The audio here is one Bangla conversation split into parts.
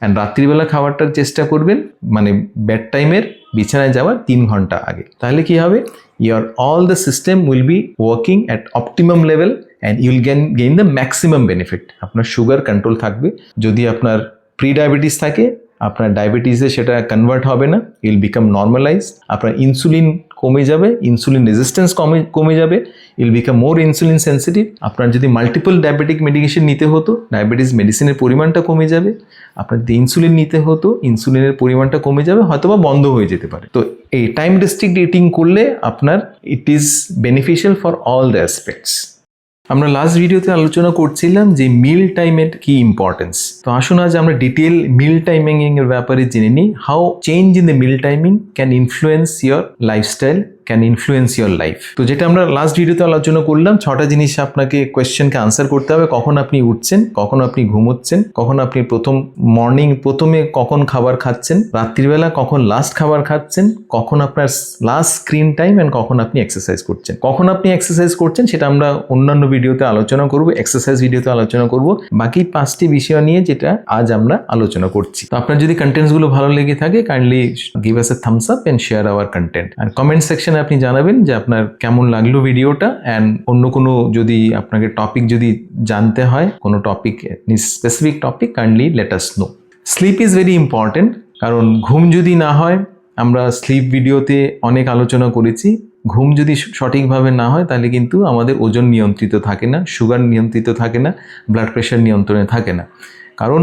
অ্যান্ড রাত্রিবেলা খাবারটার চেষ্টা করবেন মানে বেড টাইমের বিছানায় যাওয়ার তিন ঘণ্টা আগে। তাহলে কি হবে? Your all the system will be working at optimum level and you'll gain gain the maximum benefit আপনার সুগার কন্ট্রোল থাকবে। যদি আপনার প্রি ডায়াবেটিস থাকে, আপনার ডায়াবেটিসে সেটা কনভার্ট হবে না ইল বিকাম নর্মালাইজ আপনার ইনসুলিন কমে যাবে ইনসুলিন রেজিস্ট্যান্স কমে কমে যাবে you'll become more insulin sensitive আপনার যদি মাল্টিপল ডায়াবেটিক মেডিকেশন নিতে হতো ডায়াবেটিস মেডিসিনের পরিমাণটা কমে যাবে, আপনার যদি ইনসুলিন নিতে হতো ইনসুলিনের পরিমাণটা কমে যাবে, হয়তোবা বন্ধ হয়ে যেতে পারে। তো এই টাইম ডিস্ট্রিক্ট ইটিং করলে আপনার it is beneficial for all the aspects আমরা লাস্ট ভিডিওতে আলোচনা করছিলাম যে মিল টাইমের কি ইম্পর্টেন্স তো আসুন আজ আমরা ডিটেল মিল টাইমিং এর ব্যাপারে জেনে নিই। How change in the meal timing can influence your lifestyle can influence your life তো যেটা আমরা লাস্ট ভিডিওতে আলোচনা করলাম, ছটা জিনিস আপনাকে কোয়েশ্চেনকে আনসার করতে হবে, কখন আপনি উঠছেন, কখন আপনি ঘুমোচ্ছেন, কখন আপনি প্রথম মর্নিং প্রথমে কখন খাবার খাচ্ছেন, রাত্রিবেলা কখন লাস্ট খাবার খাচ্ছেন, কখন আপনার লাস্ট স্ক্রিন টাইম অ্যান্ড কখন আপনি এক্সারসাইজ করছেন। কখন আপনি এক্সারসাইজ করছেন সেটা আমরা অন্যান্য ভিডিওতে আলোচনা করব এক্সারসাইজ ভিডিওতে আলোচনা করব। বাকি পাঁচটি বিষয় নিয়ে যেটা আজ আমরা আলোচনা করছি। তো আপনার যদি কন্টেন্টসগুলো ভালো লেগে থাকে kindly give us a thumbs up and share our content R comment সেকশনে আপনি জানাবেন যে আপনার কেমন লাগল ভিডিওটা অ্যান্ড অন্য কোনো যদি আপনাকে টপিক যদি জানতে হয়, কোনো topic specific topic kindly let us know sleep is very important কারণ ঘুম যদি না হয়, আমরা স্লিপ ভিডিওতে অনেক আলোচনা করেছি। ঘুম যদি সঠিকভাবে না হয়, তাহলে কিন্তু আমাদের ওজন নিয়ন্ত্রিত থাকে না সুগার নিয়ন্ত্রিত থাকে না ব্লাড প্রেশার নিয়ন্ত্রণে থাকে না। কারণ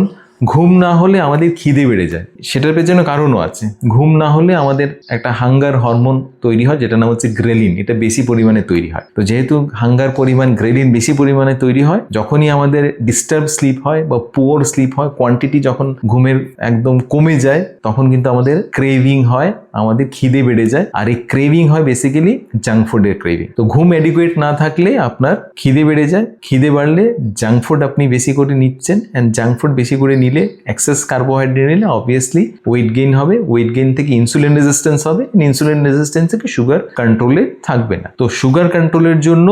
ঘুম না হলে আমাদের খিদে বেড়ে যায়। সেটার পেছনে কারণও আছে। ঘুম না হলে আমাদের একটা হাঙ্গার হরমোন তৈরি হয় যেটা নাম হচ্ছে গ্রেলিন এটা বেশি পরিমাণে তৈরি হয়। তো যেহেতু হাঙ্গার পরিমাণ গ্রেলিন বেশি পরিমাণে তৈরি হয়, যখনই আমাদের ডিস্টার্ব স্লিপ হয় বা পুয়ার স্লিপ হয় কোয়ান্টিটি যখন ঘুমের একদম কমে যায়, তখন কিন্তু আমাদের ক্রেভিং হয়, আমাদের খিদে বেড়ে যায়। আর এই ক্রেভিং হয় বেসিক্যালি জাঙ্ক ফুডের ক্রেভিং তো ঘুম এডিকুয়েট না থাকলে আপনার খিদে বেড়ে যায়। খিদে বাড়লে জাঙ্ক ফুড আপনি বেশি করে নিচ্ছেন অ্যান্ড জাঙ্ক ফুড বেশি করে নিলে এক্সেস কার্বোহাইড্রেট নিলে অবভিয়াসলি ওয়েট গেইন হবে ওয়েট গেইন থেকে ইনসুলিন রেজিস্ট্যান্স হবে ইনসুলিন রেজিস্ট্যান্স থেকে সুগার কন্ট্রোলে থাকবে না। তো সুগার কন্ট্রোলের জন্য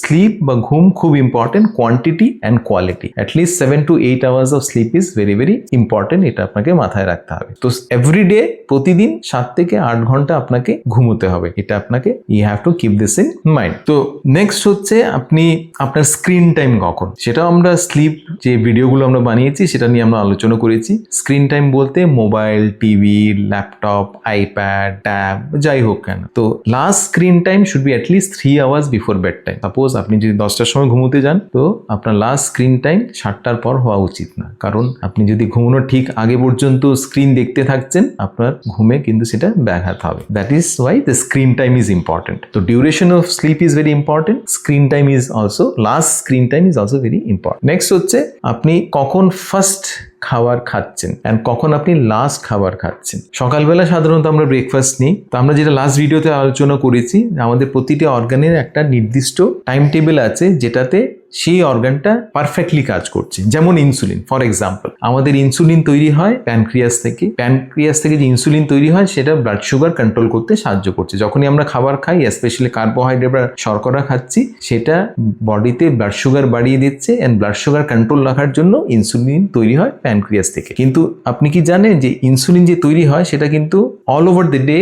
স্লিপ বা ঘুম খুব important quantity and quality at least seven to eight hours of sleep is very very important এটা আপনাকে মাথায় রাখতে হবে। তো এভরিডে প্রতিদিন সাত থেকে আট ঘণ্টা আপনাকে ঘুমোতে হবে, এটা আপনাকে you have to keep this in mind তো নেক্সট হচ্ছে আপনি আপনার স্ক্রিন টাইম কখন। সেটাও আমরা স্লিপ যে ভিডিওগুলো আমরা বানিয়েছি, সেটা নিয়ে আমরা আলোচনা করেছি। স্ক্রিন টাইম বলতে mobile TV laptop iPad tab যাই হোক কেন। তো last screen time should be at least three hours before bed time suppose আপনি যদি দশটার সময় ঘুমোতে যান, তো আপনার লাস্ট স্ক্রিন টাইম সাতটার পর হওয়া উচিত না। কারণ আপনি যদি ঘুমানোর ঠিক আগে পর্যন্ত স্ক্রিন দেখতে থাকছেন, আপনার ঘুমে কিন্তু সেটা ব্যাঘাত হবে। That is why the screen time is important তো duration of sleep is very important screen time is also last screen time is also very important next হচ্ছে, আপনি কখন ফার্স্ট খাবার খাচ্ছেন অ্যান্ড কখন আপনি লাস্ট খাবার খাচ্ছেন। সকালবেলা সাধারণত আমরা ব্রেকফাস্ট নিই। তো আমরা যেটা লাস্ট ভিডিওতে আলোচনা করেছি, আমাদের প্রতিটি অর্গানের একটা নির্দিষ্ট টাইম টেবিল আছে যেটাতে সেই অর্গানটা পারফেক্টলি কাজ করছে। যেমন ইনসুলিন ফর এক্সাম্পল আমাদের ইনসুলিন তৈরি হয় প্যানক্রিয়াস থেকে। প্যানক্রিয়াস থেকে যে ইনসুলিন তৈরি হয়, সেটা ব্লাড সুগার কন্ট্রোল করতে সাহায্য করছে। যখনই আমরা খাবার খাই স্পেশালি কার্বোহাইড্রেট বা শর্করা খাচ্ছি, সেটা বডিতে ব্লাড সুগার বাড়িয়ে দিচ্ছে অ্যান্ড ব্লাড সুগার কন্ট্রোল রাখার জন্য ইনসুলিন তৈরি হয় প্যানক্রিয়াস থেকে। কিন্তু আপনি কি জানেন যে ইনসুলিন যে তৈরি হয়, সেটা কিন্তু all over the day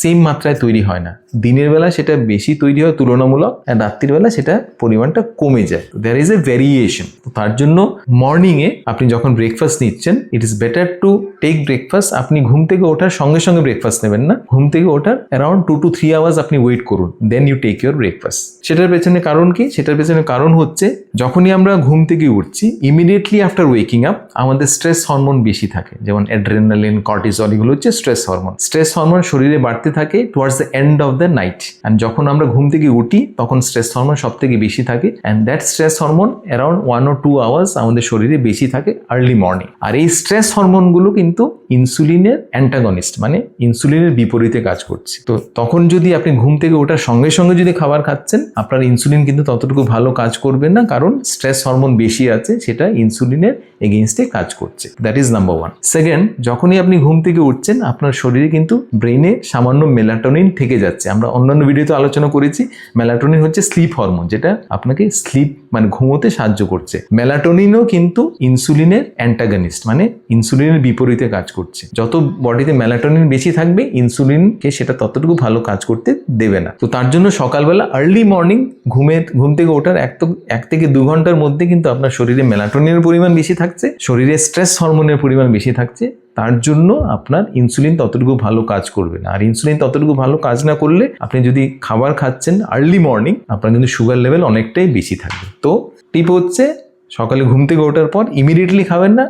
same মাত্রায় তৈরি হয় না। দিনের বেলা সেটা বেশি তৈরি হয় তুলনামূলক আর রাত্রির বেলা সেটা পরিমাণটা কমে যায়। দ্যার ইজ এ ভ্যারিয়েশন তার জন্য মর্নিংয়ে আপনি যখন ব্রেকফাস্ট নিচ্ছেন it is better to take breakfast আপনি ঘুম থেকে ওঠার সঙ্গে সঙ্গে ব্রেকফাস্ট নেবেন না। ঘুম থেকে ওঠার around two two three hours আপনি ওয়েট করুন। Then you take your breakfast সেটার পেছনে কারণ কি? সেটার পেছনে কারণ হচ্ছে, যখনই আমরা ঘুম থেকে উঠছি ইমিডিয়েটলি আফটার ওয়েকিং আপ আমাদের স্ট্রেস হরমোন বেশি থাকে। যেমন অ্যাড্রেনালিন কর্টিসল এগুলো হচ্ছে স্ট্রেস হরমোন স্ট্রেস হরমোন শরীরে বাড়তে থাকে towards the end of the night and যখন আমরা ঘুম থেকে উঠি, তখন স্ট্রেস হরমোন সব থেকে বেশি থাকে। And that stress hormone around one or two hours আমাদের শরীরে বেশি থাকে আর্লি মর্নিং আর এই স্ট্রেস হরমোনগুলো কিন্তু ইনসুলিনের অ্যান্টাগনিস্ট মানে ইনসুলিনের বিপরীতে কাজ করছে। তো তখন যদি আপনি ঘুম থেকে ওঠার সঙ্গে সঙ্গে যদি খাবার খাচ্ছেন, আপনার ইনসুলিন কিন্তু ততটুকু ভালো কাজ করবে না, কারণ স্ট্রেস হরমোন বেশি আছে, সেটা ইনসুলিনের এগেনস্টে কাজ করছে। That is number one second যখনই আপনি ঘুম থেকে উঠছেন, আপনার শরীরে কিন্তু ব্রেনে সামান্য মেলাটোনিন থেকে যাচ্ছে। আমরা অন্যান্য ভিডিওতে আলোচনা করেছি মেলাটোনিন হচ্ছে স্লিপ হরমোন যেটা আপনাকে স্লিপ মানে ঘুমোতে সাহায্য করছে। মেলাটোনিনও কিন্তু ইনসুলিনের অ্যান্টাগনিস্ট মানে ইনসুলিনের বিপরীতে কাজ করছে। যত বডিতে মেলাটোনিন বেশি থাকবে ইনসুলিনকে সেটা ততটুকু ভালো কাজ করতে দেবে না। তো তার জন্য সকালবেলা আর্লি মর্নিং ঘুমের ঘুম থেকে ওঠার এক তো, এক থেকে দু ঘণ্টার মধ্যে কিন্তু আপনার শরীরে মেলাটোনিনের পরিমাণ বেশি থাকছে শরীরে স্ট্রেস হরমোনের পরিমাণ বেশি থাকছে, তার জন্য আপনার ইনসুলিন ততটুকু ভালো কাজ করবে না। আর ইনসুলিন ততটুকু ভালো কাজ না করলে আপনি যদি খাবার খাচ্ছেন আর্লি মর্নিং আপনার কিন্তু সুগার লেভেল অনেকটাই বেশি থাকবে। তো টিপ হচ্ছে, সকালে ঘুম থেকে ওঠার পর ইমিডিয়েটলি খাবেন না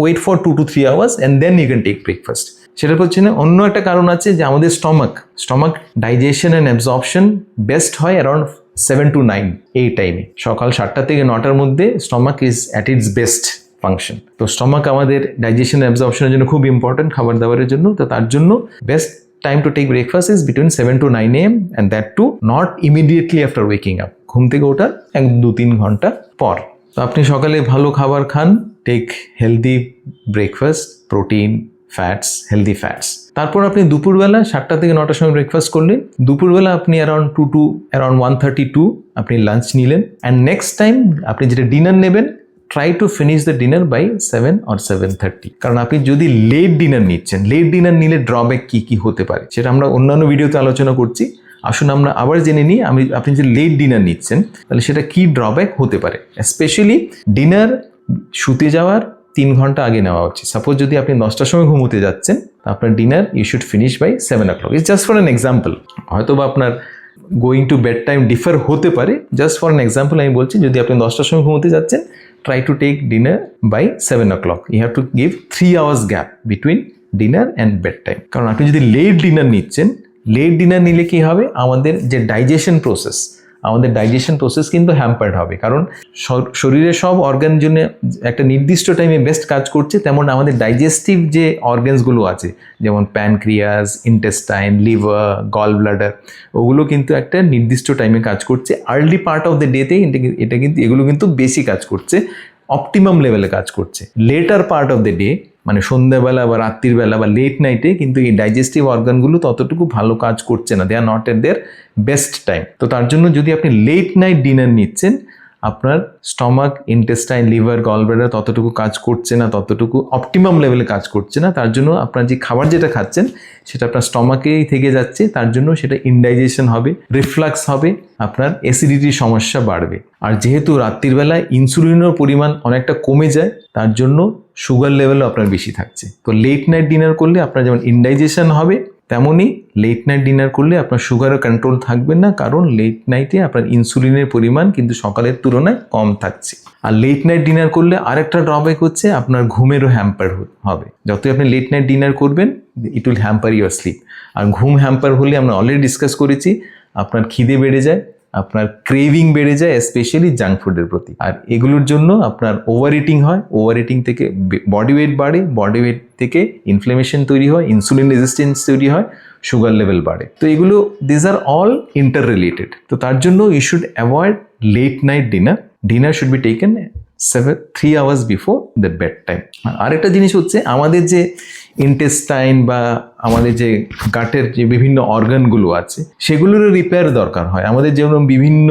wait for two two three hours and then you can take breakfast সেটা সেটার পেছনে অন্য একটা কারণ আছে যে আমাদের stomach stomach digestion and absorption best হয় অ্যারাউন্ড সেভেন টু নাইন এই টাইমে সকাল সাতটা থেকে নটার মধ্যে stomach is at its best function তো স্টমাক আমাদের ডাইজেশন অ্যাবজর্পশনের জন্য খুব ইম্পর্টেন্ট খাবার দাবারের জন্য। তো তার জন্য best time to take breakfast is between seven to nine AM and that too not immediately after waking up ঘুম থেকে ওঠার এক দু তিন ঘণ্টা পর। তো আপনি সকালে ভালো খাবার খান take healthy breakfast protein fats healthy fats তারপর আপনি দুপুরবেলা সাতটা থেকে নটার সময় ব্রেকফাস্ট করলেন। দুপুরবেলা আপনি around two two around one thirty two আপনি লাঞ্চ নিলেন। অ্যান্ড নেক্সট টাইম আপনি যেটা ডিনার নেবেন try to finish the dinner by seven or seven thirty কারণ আপনি যদি লেট ডিনার নিচ্ছেন লেট ডিনার নিলে ড্রব্যাক কী কী হতে পারে? সেটা আমরা অন্যান্য ভিডিওতে আলোচনা করছি। আসুন আমরা আবার জেনে নিই, আমি, আপনি যে লেট ডিনার নিচ্ছেন, তাহলে সেটা কি ড্রব্যাক হতে পারে? স্পেশালি ডিনার শুতে যাওয়ার তিন ঘণ্টা আগে নেওয়া উচিত। সাপোজ যদি আপনি দশটার সময় ঘুমোতে যাচ্ছেন আপনার dinner you should finish by seven o'clock it's just for an example হয়তো বা আপনার going to bed time differ হতে পারে। জাস্ট ফর অ্যান এক্সাম্পল আমি বলছি, যদি আপনি দশটার সময় ঘুমোতে যাচ্ছেন to take dinner by seven o'clock you have to give three hours gap between dinner and bed time কারণ আপনি যদি লেট ডিনার নিচ্ছেন লেট ডিনার নিলে কি হবে? আমাদের যে ডাইজেশন প্রসেস আমাদের ডাইজেশন প্রসেস কিন্তু হ্যাম্পার্ড হবে। কারণ শ- শরীরের সব অর্গান জন্য একটা নির্দিষ্ট টাইমে বেস্ট কাজ করছে, তেমন আমাদের ডাইজেস্টিভ যে অর্গানসগুলো আছে, যেমন pancreas intestine liver gall bladder ওগুলো কিন্তু একটা নির্দিষ্ট টাইমে কাজ করছে। আর্লি পার্ট অফ দ্য ডেতে এটা কিন্তু এগুলো কিন্তু বেশি কাজ করছে অপটিমাম লেভেলে কাজ করছে। Later part of the day মানে সন্ধ্যাবেলা বা রাত্রির বেলা বা লেট নাইটে কিন্তু এই ডাইজেস্টিভ অর্গানগুলো ততটুকু ভালো কাজ করছে না। They are not at their best time তো তার জন্য যদি আপনি লেট নাইট ডিনার নিচ্ছেন আপনার স্টমাক ইন্টেস্টাইন লিভার গলব্লাডার ততটুকু কাজ করছে না, ততটুকু অপটিমাম লেভেলে কাজ করছে না, তার জন্য আপনার যে খাবার যেটা খাচ্ছেন, সেটা আপনার স্টমাকেই থেকে যাচ্ছে, তার জন্য সেটা ইনডাইজেশন হবে রিফ্লাক্স হবে, আপনার অ্যাসিডিটির সমস্যা বাড়বে। আর যেহেতু রাত্রির বেলায় ইনসুলিনের পরিমাণ অনেকটা কমে যায়, তার জন্য সুগার লেভেলও আপনার বেশি থাকছে। তো লেট নাইট ডিনার করলে আপনার যেমন ইনডাইজেশন হবে, তেমনই লেট নাইট ডিনার করলে আপনার সুগারও কন্ট্রোল থাকবে না, কারণ লেট নাইটে আপনার ইনসুলিনের পরিমাণ কিন্তু সকালের তুলনায় কম থাকছে। আর লেট নাইট ডিনার করলে আরেকটা ড্রব্যাক হচ্ছে, আপনার ঘুমেরও হ্যাম্পার হবে। যতই আপনি লেট নাইট ডিনার করবেন it will hamper your sleep আর ঘুম হ্যাম্পার হলে আমরা অলরেডি ডিসকাস করেছি, আপনার খিদে বেড়ে যায় আপনার ক্রেভিং বেড়ে যায় স্পেশালি জাঙ্ক ফুডের প্রতি। আর এগুলোর জন্য আপনার ওভার ইটিং হয় ওভার ইটিং থেকে বডি ওয়েট বাড়ে বডি ওয়েট থেকে ইনফ্লেমেশন তৈরি হয় ইনসুলিন রেজিস্ট্যান্স তৈরি হয় সুগার লেভেল বাড়ে। তো এগুলো these are all inter related তো তার জন্য you should avoid late night dinner dinner should be taken seven three hours before the bed time আরেকটা জিনিস হচ্ছে আমাদের যে ইন্টেস্টাইন বা আমাদের যে গাটের যে বিভিন্ন অর্গানগুলো আছে, সেগুলোরও রিপেয়ার দরকার হয়। আমাদের যেমন বিভিন্ন,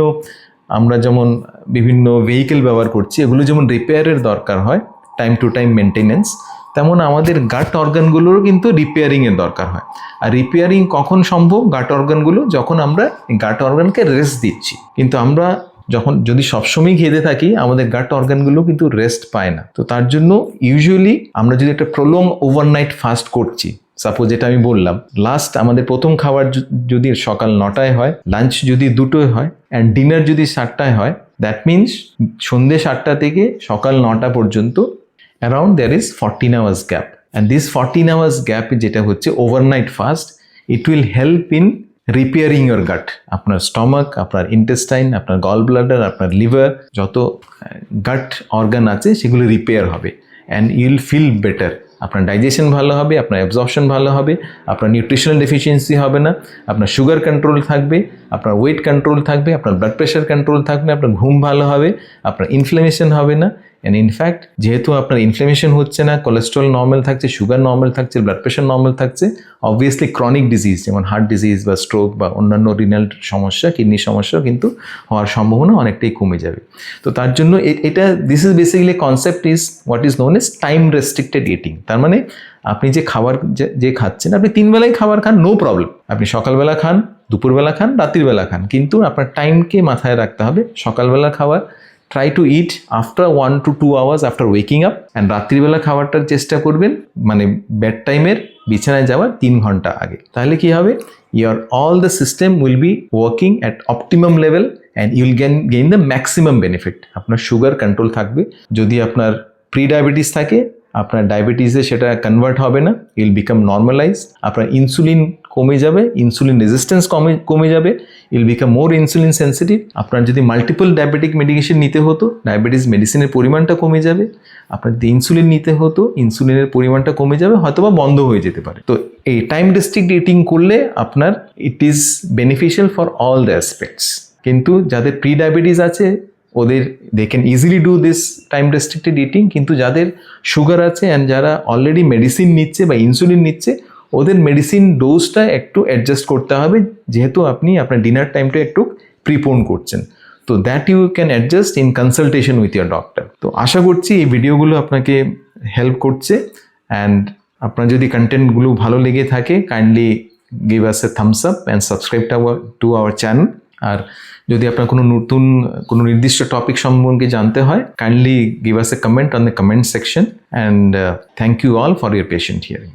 আমরা যেমন বিভিন্ন ভেহিকেল ব্যবহার করছি, এগুলো যেমন রিপেয়ারের দরকার হয় টাইম টু টাইম মেনটেনেন্স তেমন আমাদের গাট অর্গানগুলোরও কিন্তু রিপেয়ারিংয়ের দরকার হয়। আর রিপেয়ারিং কখন সম্ভব? গাট অর্গানগুলো যখন আমরা, গাট অর্গানকে রেস্ট দিচ্ছি। কিন্তু আমরা যখন যদি সবসময় ঘেঁদে থাকি, আমাদের গাট অর্গানগুলো কিন্তু রেস্ট পায় না। তো তার জন্য ইউজুয়ালি আমরা যদি একটা প্রলং ওভারনাইট ফাস্ট করছি সাপোজ যেটা আমি বললাম লাস্ট আমাদের প্রথম খাবার যদি সকাল নটায় হয় লাঞ্চ যদি দুটোয় হয় অ্যান্ড ডিনার যদি সাতটায় হয় দ্যাট মিনস সন্ধ্যে সাতটা থেকে সকাল নটা পর্যন্ত around there is fourteen hours gap and this fourteen hours gap যেটা হচ্ছে overnight fast it will help in repairing your gut আপনার স্টমাক আপনার ইন্টেস্টাইন আপনার গল ব্লাডার আপনার লিভার যত গাট অর্গান আছে, সেগুলো রিপেয়ার হবে। অ্যান্ড ইউল ফিল বেটার আপনার ডাইজেশন ভালো হবে, আপনার অ্যাবজর্পশন ভালো হবে, আপনার নিউট্রিশনাল ডেফিসিয়েন্সি হবে না, আপনার সুগার কন্ট্রোল থাকবে আপনার ওয়েট কন্ট্রোল থাকবে, আপনার ব্লাড প্রেশার কন্ট্রোল থাকবে, আপনার ঘুম ভালো হবে, আপনার ইনফ্লেমেশন হবে না। অ্যান্ড ইনফ্যাক্ট যেহেতু আপনার ইনফ্লেমেশন হচ্ছে না কোলেস্ট্রল নর্মাল থাকছে সুগার নর্মাল থাকছে ব্লাড প্রেশার নর্মাল থাকছে অবভিয়াসলি ক্রনিক ডিজিজ যেমন হার্ট ডিজিজ বা স্ট্রোক বা অন্যান্য রিনাল সমস্যা কিডনি সমস্যা কিন্তু হওয়ার সম্ভাবনা অনেকটাই কমে যাবে। তো তার জন্য এটা this is basically concept is what is known as time restricted eating তার মানে আপনি যে খাবার, যে- খাচ্ছেন, আপনি তিন বেলায় খাবার খান নো প্রবলেম আপনি সকালবেলা খান দুপুরবেলা খান, রাত্রিবেলা খান। কিন্তু আপনার টাইমকে মাথায় রাখতে হবে। সকালবেলা খাওয়ার try to eat after one two two hours after waking up and রাত্রিবেলা খাওয়ারটার চেষ্টা করবেন। মানে বেড টাইমের বিছানায় যাওয়ার তিন ঘণ্টা আগে। তাহলে কি হবে? Your all the system will be working at optimum level and you'll gain gain the maximum benefit আপনার সুগার কন্ট্রোল থাকবে। যদি আপনার প্রি ডায়াবেটিস থাকে, আপনার ডায়াবেটিসে সেটা কনভার্ট হবে না। ইল বিকাম নর্মালাইজ আপনার ইনসুলিন কমে যাবে ইনসুলিন রেজিস্ট্যান্স কমে কমে যাবে you'll become more insulin sensitive আপনার যদি মাল্টিপল ডায়াবেটিক মেডিকেশন নিতে হতো ডায়াবেটিস মেডিসিনের পরিমাণটা কমে যাবে, আপনার যদি ইনসুলিন নিতে হতো ইনসুলিনের পরিমাণটা কমে যাবে, হয়তোবা বন্ধ হয়ে যেতে পারে। তো এই টাইম ডিস্ট্রিক্ট ইটিং করলে আপনার it is beneficial for all the aspects কিন্তু যাদের প্রি ডায়াবেটিস আছে, ওদের they can easily do this time restricted eating কিন্তু যাদের সুগার আছে অ্যান্ড যারা অলরেডি মেডিসিন নিচ্ছে বা ইনসুলিন নিচ্ছে ওদের মেডিসিন ডোজটা একটু অ্যাডজাস্ট করতে হবে, যেহেতু আপনি আপনার ডিনার টাইমটা একটু প্রিপোন করছেন। তো that you can adjust in consultation with your doctor তো আশা করছি এই ভিডিওগুলো আপনাকে হেল্প করছে অ্যান্ড আপনার যদি কন্টেন্টগুলো ভালো লেগে থাকে kindly give us a thumbs up and subscribe to our channel আর যদি আপনার কোনো নতুন, কোনো নির্দিষ্ট টপিক সম্পর্কে জানতে হয় kindly give us a comment on the comment section and thank you all for your patient hearing